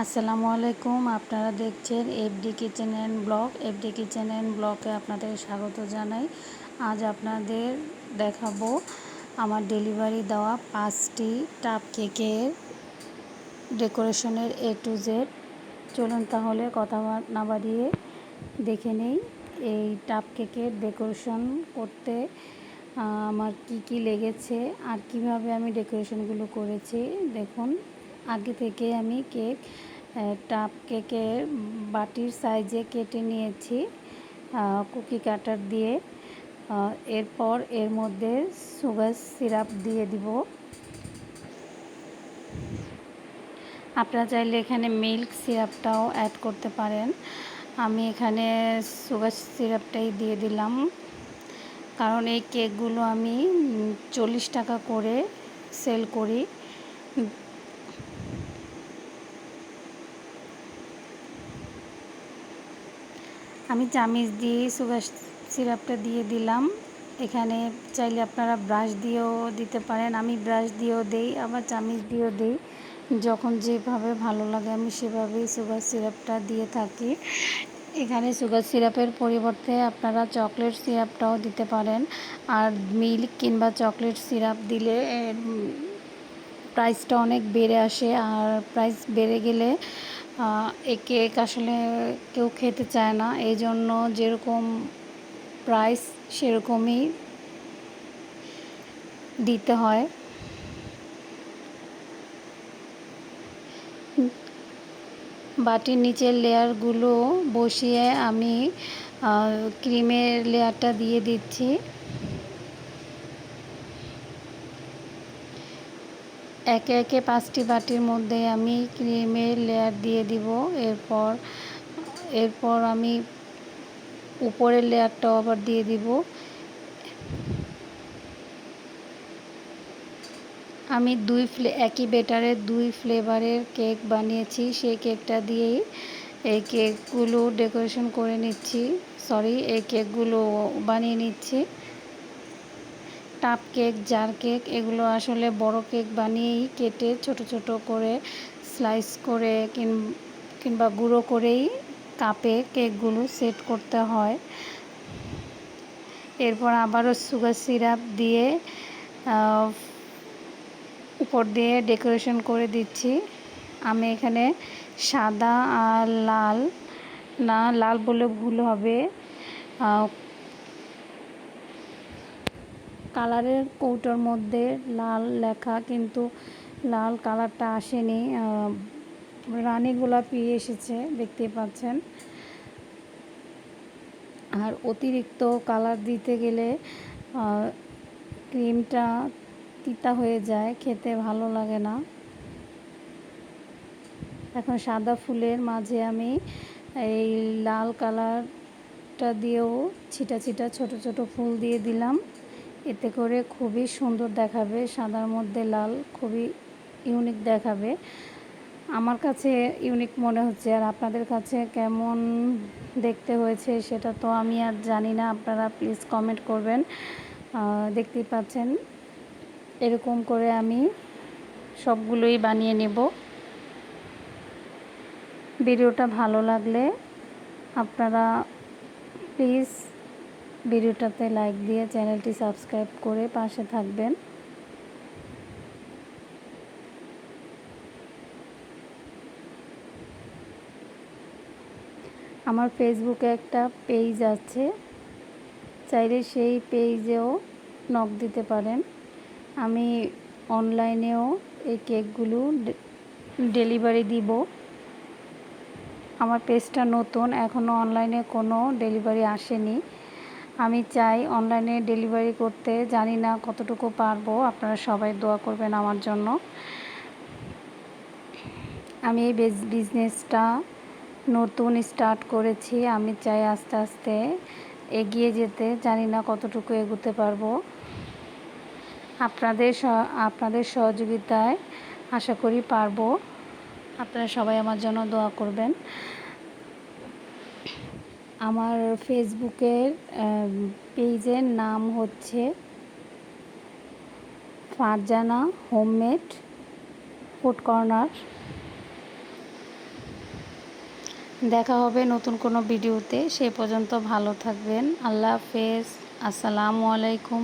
আসসালামু আলাইকুম। আপনারা দেখছেন FD kitchen and blog FD kitchen and ব্লগে আপনাদের স্বাগত জানাই। আজ আপনাদের দেখাবো আমার ডেলিভারি দেওয়া পাঁচটি টাপ কেকের ডেকোরেশনের এ টু জেড চলুন তাহলে কথা না বাড়িয়ে দেখে নেই এই টাপ কেকের ডেকোরেশন করতে আমার কি কি লেগেছে আর কীভাবে আমি ডেকোরেশনগুলো করেছি। দেখুন আগে থেকে আমি কেক টাপ কেকের বাটির সাইজে কেটে নিয়েছি কুকি কাটার দিয়ে। এরপর এর মধ্যে সুগার সিরাপ দিয়ে দিব। আপনারা চাইলে এখানে মিল্ক সিরাপটাও অ্যাড করতে পারেন। আমি এখানে সুগার সিরাপটাই দিয়ে দিলাম। কারণ এই কেকগুলো আমি চল্লিশ টাকা করে সেল করি। আমি চামিচ দিয়ে সুগার সিরাপটা দিয়ে দিলাম। এখানে চাইলে আপনারা ব্রাশ দিয়েও দিতে পারেন। আমি ব্রাশ দিয়েও দেই, আবার চামিচ দিয়েও দিই। যখন যেভাবে ভালো লাগে আমি সেভাবেই সুগার সিরাপটা দিয়ে থাকি। এখানে সুগার সিরাপের পরিবর্তে আপনারা চকলেট সিরাপটাও দিতে পারেন। আর মিল্ক কিংবা চকলেট সিরাপ দিলে প্রাইসটা অনেক বেড়ে আসে। আর প্রাইস বেড়ে গেলে এই কেক আসলে কেউ খেতে চায় না। এই জন্য যেরকম প্রাইস সেরকমই দিতে হয়। বাটির নিচের লেয়ারগুলো বসিয়ে আমি ক্রিমের লেয়ারটা দিয়ে দিচ্ছি। একে একে পাঁচটি বাটির মধ্যে আমি ক্রিমের লেয়ার দিয়ে দিব। এরপর এরপর আমি উপরের লেয়ারটাও আবার দিয়ে দিব। আমি দুই ফ্লে, একই বেটারের দুই ফ্লেভারের কেক বানিয়েছি। সেই কেকটা দিয়েই এই কেকগুলো ডেকোরেশন করে নিচ্ছি। সরি, এই কেকগুলো বানিয়ে নিচ্ছি। টাপ কেক, জার কেক, এগুলো আসলে বড় কেক বানিয়েই কেটে ছোট ছোট করে স্লাইস করে কিংবা গুঁড়ো করেই কাপে কেকগুলো সেট করতে হয়। এরপর আবারও সুগার সিরাপ দিয়ে উপর দিয়ে ডেকোরেশন করে দিচ্ছি। আমি এখানে সাদা আর লাল, না লাল বলে ভুল হবে কালারের কৌটোর মধ্যে লাল লেখা, কিন্তু লাল কালারটা আসেনি। রানী গোলাপি এসেছে দেখতে পাচ্ছেন। আর অতিরিক্ত কালার দিতে গেলে ক্রিমটা তিতা হয়ে যায়, খেতে ভালো লাগে না। এখন সাদা ফুলের মাঝে আমি এই লাল কালারটা দিয়েও ছিটা ছিটা ছোট ছোট ফুল দিয়ে দিলাম। এতে করে খুবই সুন্দর দেখাবে, সাদার মধ্যে লাল, খুবই ইউনিক দেখাবে। আমার কাছে ইউনিক মনে হচ্ছে, আর আপনাদের কাছে কেমন দেখতে হয়েছে সেটা তো আমি আর জানি না, আপনারা প্লিজ কমেন্ট করবেন। দেখতেই পাচ্ছেন, এরকম করে আমি সবগুলোই বানিয়ে নেব। ভিডিওটা ভালো লাগলে আপনারা প্লিজ ভিডিওটাতে লাইক দিয়ে চ্যানেলটি সাবস্ক্রাইব করে পাশে থাকবেন। আমার ফেসবুকে একটা পেজ আছে। চাইলে সেই পেজেও নক দিতে পারেন। আমি অনলাইনেও এই কেকগুলো ডেলিভারি দিব। আমার পেজটা নতুন এখনও অনলাইনে কোনো ডেলিভারি আসেনি। আমি চাই অনলাইনে ডেলিভারি করতে, জানি না কতটুকু পারব, আপনারা সবাই দোয়া করবেন আমার জন্য। আমি এই বিজনেসটা নতুন স্টার্ট করেছি, আমি চাই আস্তে আস্তে এগিয়ে যেতে, জানি না কতটুকু এগোতে পারব। আপনাদের আপনাদের সহযোগিতায় আশা করি পারব। আপনারা সবাই আমার জন্য দোয়া করবেন। আমার ফেসবুকের পেজের নাম হচ্ছে ফারজানা হোমমেড ফুড কর্নার। দেখা হবে নতুন কোনো ভিডিওতে। সে পর্যন্ত ভালো থাকবেন। আল্লাহ হাফেজ। আসসালামু আলাইকুম।